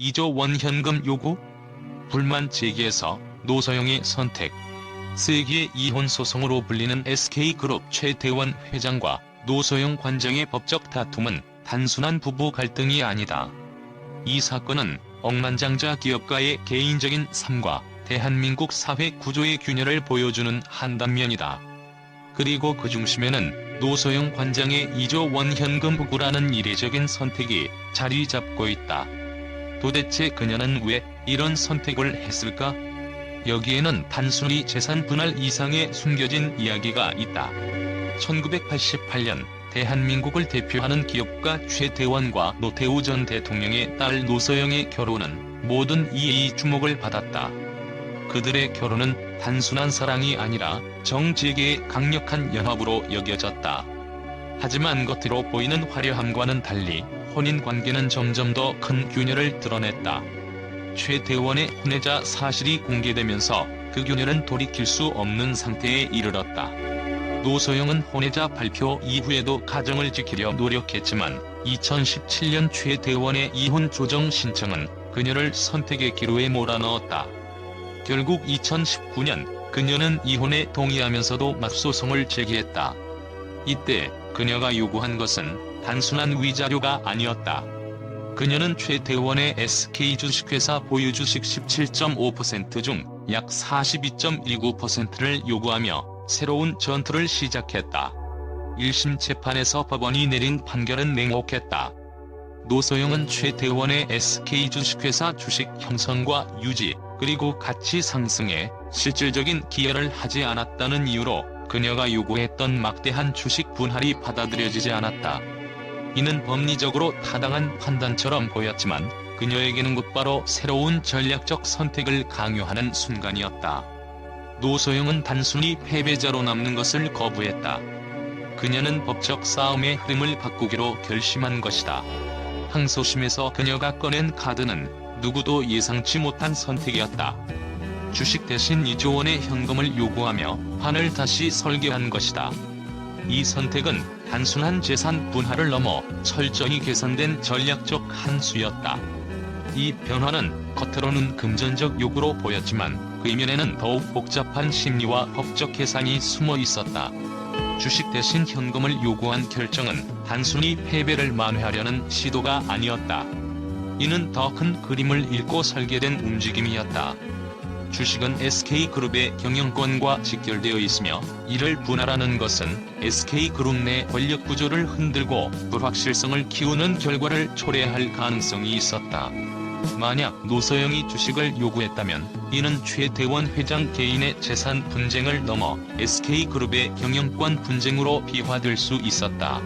2조 원 현금 요구? 불만 제기에서 노서영의 선택. 세기의 이혼 소송으로 불리는 SK그룹 최대원 회장과 노소영 관장의 법적 다툼은 단순한 부부 갈등이 아니다. 이 사건은 억만장자 기업가의 개인적인 삶과 대한민국 사회 구조의 균열을 보여주는 한 단면이다. 그리고 그 중심에는 노소영 관장의 2조 원 현금 부구라는 이례적인 선택이 자리 잡고 있다. 도대체 그녀는 왜 이런 선택을 했을까? 여기에는 단순히 재산 분할 이상의 숨겨진 이야기가 있다. 1988년 대한민국을 대표하는 기업가 최대원과 노태우 전 대통령의 딸 노서영의 결혼은 모든 이의 주목을 받았다. 그들의 결혼은 단순한 사랑이 아니라 정재계의 강력한 연합으로 여겨졌다. 하지만 겉으로 보이는 화려함과는 달리 혼인 관계는 점점 더 큰 균열을 드러냈다. 최 대원의 혼외자 사실이 공개되면서 그 균열은 돌이킬 수 없는 상태에 이르렀다. 노소영은 혼외자 발표 이후에도 가정을 지키려 노력했지만 2017년 최 대원의 이혼 조정 신청은 그녀를 선택의 기로에 몰아넣었다. 결국 2019년 그녀는 이혼에 동의하면서도 맞소송을 제기했다. 이때 그녀가 요구한 것은 단순한 위자료가 아니었다. 그녀는 최대원의 SK 주식회사 보유 주식 17.5%중 약 42.19%를 요구하며 새로운 전투를 시작했다. 1심 재판에서 법원이 내린 판결은 냉혹했다. 노소영은 최대원의 SK 주식회사 주식 형성과 유지, 그리고 가치 상승에 실질적인 기여를 하지 않았다는 이유로 그녀가 요구했던 막대한 주식 분할이 받아들여지지 않았다. 이는 법리적으로 타당한 판단처럼 보였지만 그녀에게는 곧바로 새로운 전략적 선택을 강요하는 순간이었다. 노소영은 단순히 패배자로 남는 것을 거부했다. 그녀는 법적 싸움의 흐름을 바꾸기로 결심한 것이다. 항소심에서 그녀가 꺼낸 카드는 누구도 예상치 못한 선택이었다. 주식 대신 2조 원의 현금을 요구하며 판을 다시 설계한 것이다. 이 선택은 단순한 재산 분할을 넘어 철저히 계산된 전략적 한 수였다. 이 변화는 겉으로는 금전적 요구로 보였지만 그 이면에는 더욱 복잡한 심리와 법적 계산이 숨어 있었다. 주식 대신 현금을 요구한 결정은 단순히 패배를 만회하려는 시도가 아니었다. 이는 더 큰 그림을 읽고 설계된 움직임이었다. 주식은 SK그룹의 경영권과 직결되어 있으며 이를 분할하는 것은 SK그룹 내 권력 구조를 흔들고 불확실성을 키우는 결과를 초래할 가능성이 있었다. 만약 노서영이 주식을 요구했다면 이는 최대원 회장 개인의 재산 분쟁을 넘어 SK그룹의 경영권 분쟁으로 비화될 수 있었다.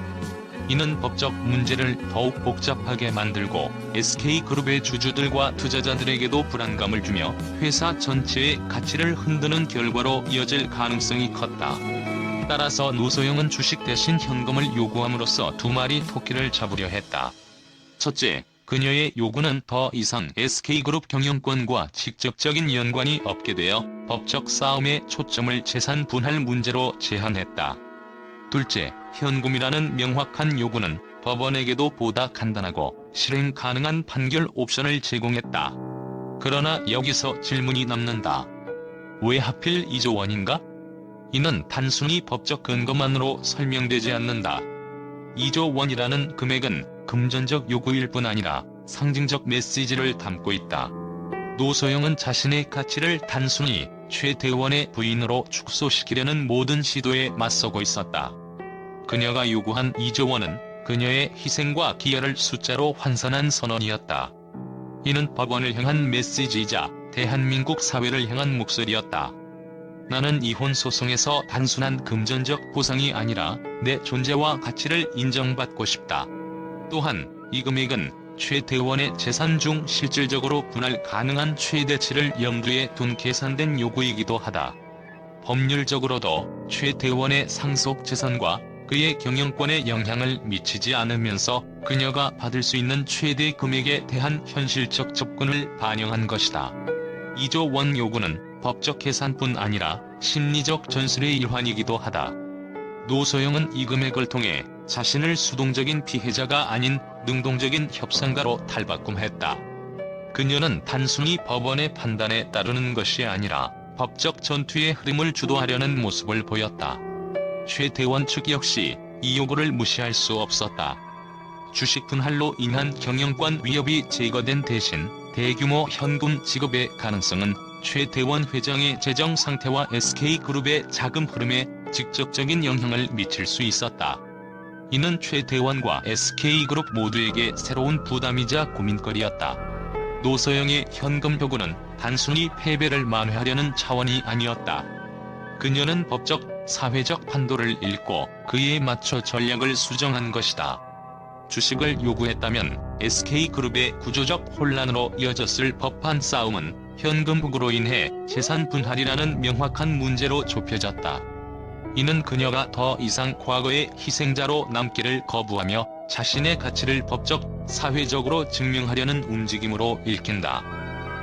이는 법적 문제를 더욱 복잡하게 만들고 SK그룹의 주주들과 투자자들에게도 불안감을 주며 회사 전체의 가치를 흔드는 결과로 이어질 가능성이 컸다. 따라서 노소영은 주식 대신 현금을 요구함으로써 두 마리 토끼를 잡으려 했다. 첫째, 그녀의 요구는 더 이상 SK그룹 경영권과 직접적인 연관이 없게 되어 법적 싸움의 초점을 재산 분할 문제로 제한했다. 둘째, 현금이라는 명확한 요구는 법원에게도 보다 간단하고 실행 가능한 판결 옵션을 제공했다. 그러나 여기서 질문이 남는다. 왜 하필 2조 원인가? 이는 단순히 법적 근거만으로 설명되지 않는다. 2조 원이라는 금액은 금전적 요구일 뿐 아니라 상징적 메시지를 담고 있다. 노소영은 자신의 가치를 단순히 최 대원의 부인으로 축소시키려는 모든 시도에 맞서고 있었다. 그녀가 요구한 2조 원은 그녀의 희생과 기여를 숫자로 환산한 선언이었다. 이는 법원을 향한 메시지이자 대한민국 사회를 향한 목소리였다. 나는 이혼 소송에서 단순한 금전적 보상이 아니라 내 존재와 가치를 인정받고 싶다. 또한 이 금액은 최대원의 재산 중 실질적으로 분할 가능한 최대치를 염두에 둔 계산된 요구이기도 하다. 법률적으로도 최대원의 상속 재산과 그의 경영권에 영향을 미치지 않으면서 그녀가 받을 수 있는 최대 금액에 대한 현실적 접근을 반영한 것이다. 2조 원 요구는 법적 계산뿐 아니라 심리적 전술의 일환이기도 하다. 노소영은 이 금액을 통해 자신을 수동적인 피해자가 아닌 능동적인 협상가로 탈바꿈했다. 그녀는 단순히 법원의 판단에 따르는 것이 아니라 법적 전투의 흐름을 주도하려는 모습을 보였다. 최대원 측 역시 이 요구를 무시할 수 없었다. 주식 분할로 인한 경영권 위협이 제거된 대신 대규모 현금 지급의 가능성은 최대원 회장의 재정 상태와 SK그룹의 자금 흐름에 직접적인 영향을 미칠 수 있었다. 이는 최대원과 SK그룹 모두에게 새로운 부담이자 고민거리였다. 노서영의 현금 요구는 단순히 패배를 만회하려는 차원이 아니었다. 그녀는 법적, 사회적 판도를 읽고 그에 맞춰 전략을 수정한 것이다. 주식을 요구했다면 SK그룹의 구조적 혼란으로 이어졌을 법한 싸움은 현금 흑으로 인해 재산 분할이라는 명확한 문제로 좁혀졌다. 이는 그녀가 더 이상 과거의 희생자로 남기를 거부하며 자신의 가치를 법적, 사회적으로 증명하려는 움직임으로 읽힌다.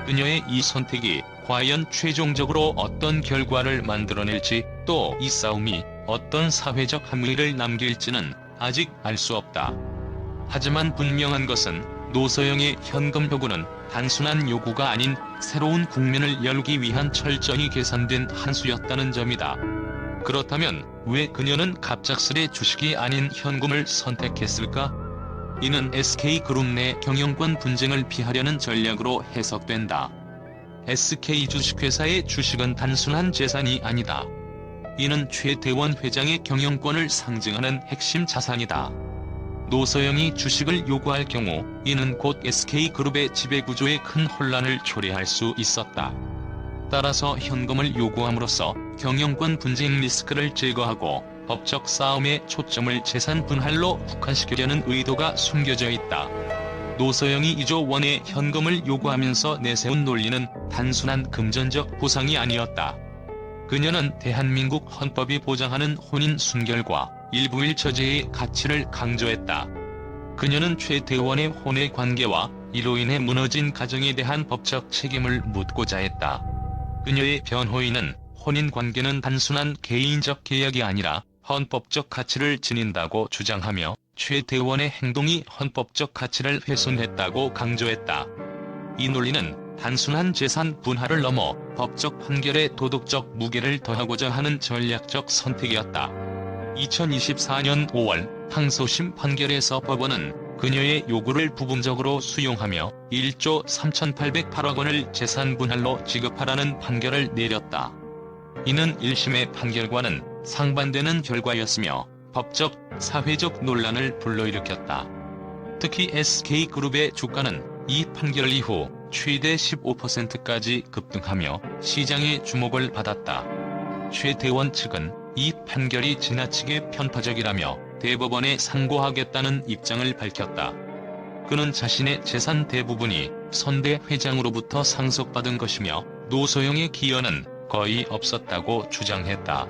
그녀의 이 선택이 과연 최종적으로 어떤 결과를 만들어낼지 또 이 싸움이 어떤 사회적 함의를 남길지는 아직 알 수 없다. 하지만 분명한 것은 노서영의 현금 요구는 단순한 요구가 아닌 새로운 국면을 열기 위한 철저히 계산된 한 수였다는 점이다. 그렇다면 왜 그녀는 갑작스레 주식이 아닌 현금을 선택했을까? 이는 SK그룹 내 경영권 분쟁을 피하려는 전략으로 해석된다. SK 주식회사의 주식은 단순한 재산이 아니다. 이는 최대원 회장의 경영권을 상징하는 핵심 자산이다. 노서영이 주식을 요구할 경우 이는 곧 SK그룹의 지배구조에 큰 혼란을 초래할 수 있었다. 따라서 현금을 요구함으로써 경영권 분쟁 리스크를 제거하고 법적 싸움의 초점을 재산 분할로 국한시키려는 의도가 숨겨져 있다. 노서영이 2조 원의 현금을 요구하면서 내세운 논리는 단순한 금전적 보상이 아니었다. 그녀는 대한민국 헌법이 보장하는 혼인 순결과 일부일 처제의 가치를 강조했다. 그녀는 최 대원의 혼의 관계와 이로 인해 무너진 가정에 대한 법적 책임을 묻고자 했다. 그녀의 변호인은 혼인 관계는 단순한 개인적 계약이 아니라 헌법적 가치를 지닌다고 주장하며 최 대원의 행동이 헌법적 가치를 훼손했다고 강조했다. 이 논리는 단순한 재산 분할을 넘어 법적 판결에 도덕적 무게를 더하고자 하는 전략적 선택이었다. 2024년 5월 항소심 판결에서 법원은 그녀의 요구를 부분적으로 수용하며 1조 3,808억 원을 재산 분할로 지급하라는 판결을 내렸다. 이는 1심의 판결과는 상반되는 결과였으며 법적, 사회적 논란을 불러일으켰다. 특히 SK그룹의 주가는 이 판결 이후 최대 15%까지 급등하며 시장의 주목을 받았다. 최대원 측은 이 판결이 지나치게 편파적이라며 대법원에 상고하겠다는 입장을 밝혔다. 그는 자신의 재산 대부분이 선대 회장으로부터 상속받은 것이며 노소영의 기여는 거의 없었다고 주장했다.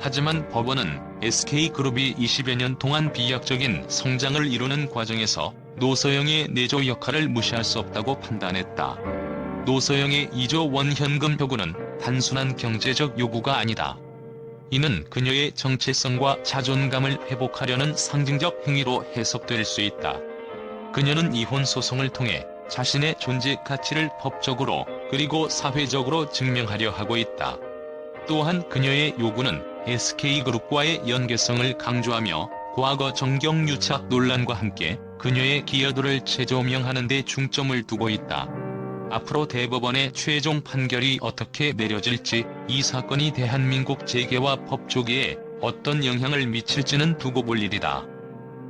하지만 법원은 SK그룹이 20여 년 동안 비약적인 성장을 이루는 과정에서 노서영의 내조 역할을 무시할 수 없다고 판단했다. 노서영의 2조 원 현금 요구는 단순한 경제적 요구가 아니다. 이는 그녀의 정체성과 자존감을 회복하려는 상징적 행위로 해석될 수 있다. 그녀는 이혼 소송을 통해 자신의 존재 가치를 법적으로 그리고 사회적으로 증명하려 하고 있다. 또한 그녀의 요구는 SK그룹과의 연계성을 강조하며 과거 정경유착 논란과 함께 그녀의 기여도를 재조명하는 데 중점을 두고 있다. 앞으로 대법원의 최종 판결이 어떻게 내려질지 이 사건이 대한민국 재계와 법조계에 어떤 영향을 미칠지는 두고 볼 일이다.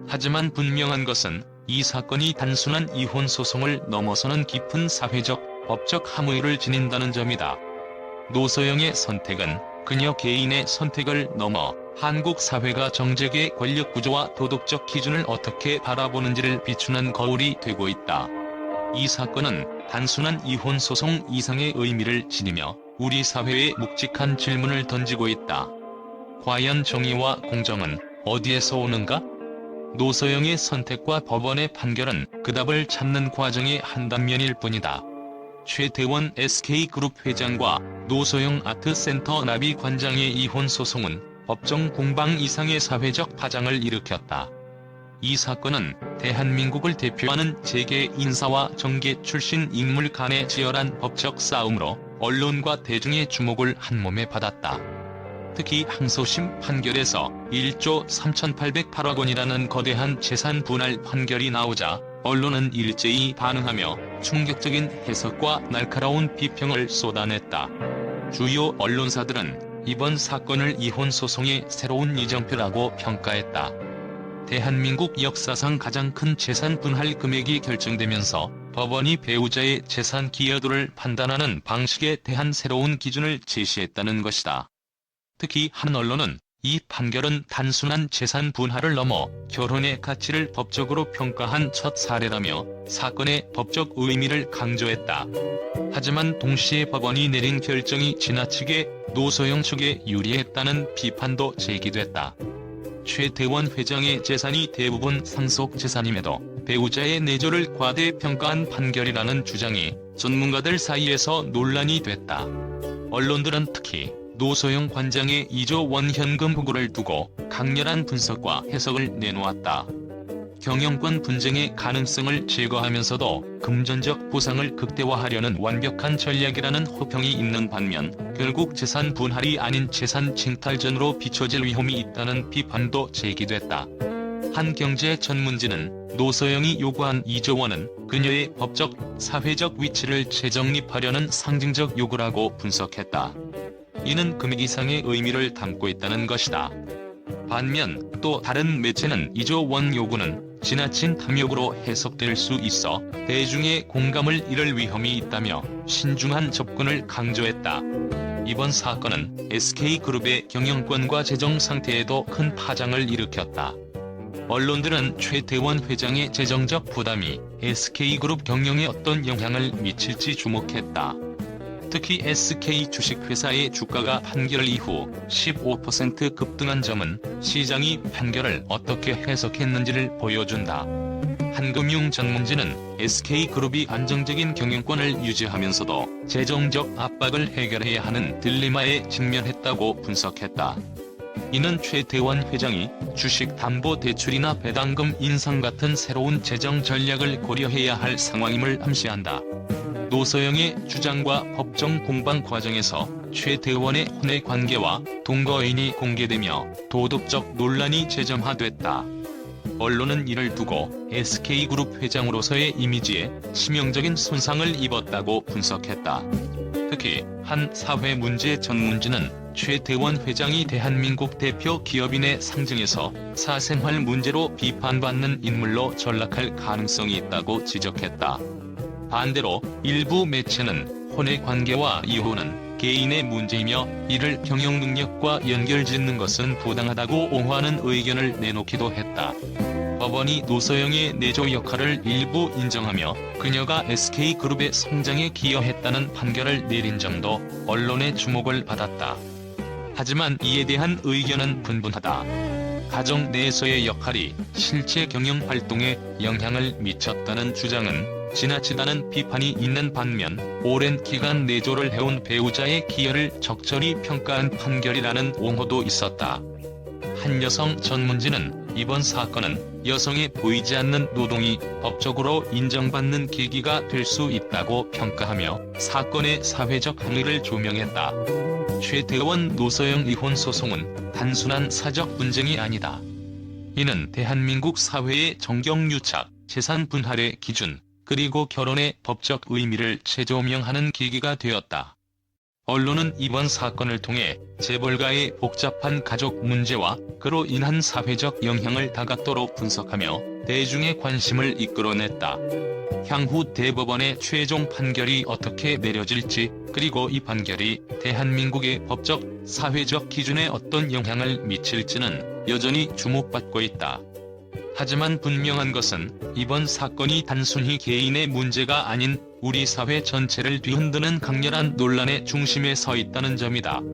하지만 분명한 것은 이 사건이 단순한 이혼 소송을 넘어서는 깊은 사회적, 법적 함의를 지닌다는 점이다. 노서영의 선택은 그녀 개인의 선택을 넘어 한국 사회가 정책의 권력 구조와 도덕적 기준을 어떻게 바라보는지를 비추는 거울이 되고 있다. 이 사건은 단순한 이혼 소송 이상의 의미를 지니며 우리 사회에 묵직한 질문을 던지고 있다. 과연 정의와 공정은 어디에서 오는가? 노서영의 선택과 법원의 판결은 그 답을 찾는 과정의 한 단면일 뿐이다. 최대원 SK그룹 회장과 노소영 아트센터 나비 관장의 이혼 소송은 법정 공방 이상의 사회적 파장을 일으켰다. 이 사건은 대한민국을 대표하는 재계 인사와 정계 출신 인물 간의 치열한 법적 싸움으로 언론과 대중의 주목을 한몸에 받았다. 특히 항소심 판결에서 1조 3,808억 원이라는 거대한 재산 분할 판결이 나오자 언론은 일제히 반응하며 충격적인 해석과 날카로운 비평을 쏟아냈다. 주요 언론사들은 이번 사건을 이혼 소송의 새로운 이정표라고 평가했다. 대한민국 역사상 가장 큰 재산 분할 금액이 결정되면서 법원이 배우자의 재산 기여도를 판단하는 방식에 대한 새로운 기준을 제시했다는 것이다. 특히 한 언론은 이 판결은 단순한 재산 분할을 넘어 결혼의 가치를 법적으로 평가한 첫 사례라며 사건의 법적 의미를 강조했다. 하지만 동시에 법원이 내린 결정이 지나치게 노소영 측에 유리했다는 비판도 제기됐다. 최태원 회장의 재산이 대부분 상속 재산임에도 배우자의 내조를 과대평가한 판결이라는 주장이 전문가들 사이에서 논란이 됐다. 언론들은 특히 노소영 관장의 2조 원 현금 후보를 두고 강렬한 분석과 해석을 내놓았다. 경영권 분쟁의 가능성을 제거하면서도 금전적 보상을 극대화하려는 완벽한 전략이라는 호평이 있는 반면 결국 재산 분할이 아닌 재산 쟁탈전으로 비춰질 위험이 있다는 비판도 제기됐다. 한 경제 전문지는 노소영이 요구한 2조 원은 그녀의 법적, 사회적 위치를 재정립하려는 상징적 요구라고 분석했다. 이는 금액 이상의 의미를 담고 있다는 것이다. 반면 또 다른 매체는 2조 원 요구는 지나친 탐욕으로 해석될 수 있어 대중의 공감을 잃을 위험이 있다며 신중한 접근을 강조했다. 이번 사건은 SK그룹의 경영권과 재정 상태에도 큰 파장을 일으켰다. 언론들은 최태원 회장의 재정적 부담이 SK그룹 경영에 어떤 영향을 미칠지 주목했다. 특히 SK 주식회사의 주가가 판결 이후 15% 급등한 점은 시장이 판결을 어떻게 해석했는지를 보여준다. 한금융 전문지는 SK그룹이 안정적인 경영권을 유지하면서도 재정적 압박을 해결해야 하는 딜레마에 직면했다고 분석했다. 이는 최태원 회장이 주식 담보 대출이나 배당금 인상 같은 새로운 재정 전략을 고려해야 할 상황임을 암시한다. 노서영의 주장과 법정 공방 과정에서 최태원의 혼의 관계와 동거인이 공개되며 도덕적 논란이 재점화됐다. 언론은 이를 두고 SK그룹 회장으로서의 이미지에 치명적인 손상을 입었다고 분석했다. 특히 한 사회 문제 전문지는 최태원 회장이 대한민국 대표 기업인의 상징에서 사생활 문제로 비판받는 인물로 전락할 가능성이 있다고 지적했다. 반대로 일부 매체는 혼의 관계와 이혼은 개인의 문제이며 이를 경영 능력과 연결짓는 것은 부당하다고 옹호하는 의견을 내놓기도 했다. 법원이 노서영의 내조 역할을 일부 인정하며 그녀가 SK그룹의 성장에 기여했다는 판결을 내린 점도 언론의 주목을 받았다. 하지만 이에 대한 의견은 분분하다. 가정 내에서의 역할이 실제 경영 활동에 영향을 미쳤다는 주장은 지나치다는 비판이 있는 반면 오랜 기간 내조를 해온 배우자의 기여를 적절히 평가한 판결이라는 옹호도 있었다. 한 여성 전문지는 이번 사건은 여성의 보이지 않는 노동이 법적으로 인정받는 계기가 될 수 있다고 평가하며 사건의 사회적 항의를 조명했다. 최태원 노서영 이혼 소송은 단순한 사적 분쟁이 아니다. 이는 대한민국 사회의 정경유착, 재산 분할의 기준, 그리고 결혼의 법적 의미를 재조명하는 계기가 되었다. 언론은 이번 사건을 통해 재벌가의 복잡한 가족 문제와 그로 인한 사회적 영향을 다각도로 분석하며 대중의 관심을 이끌어냈다. 향후 대법원의 최종 판결이 어떻게 내려질지 그리고 이 판결이 대한민국의 법적, 사회적 기준에 어떤 영향을 미칠지는 여전히 주목받고 있다. 하지만 분명한 것은 이번 사건이 단순히 개인의 문제가 아닌 우리 사회 전체를 뒤흔드는 강렬한 논란의 중심에 서 있다는 점이다.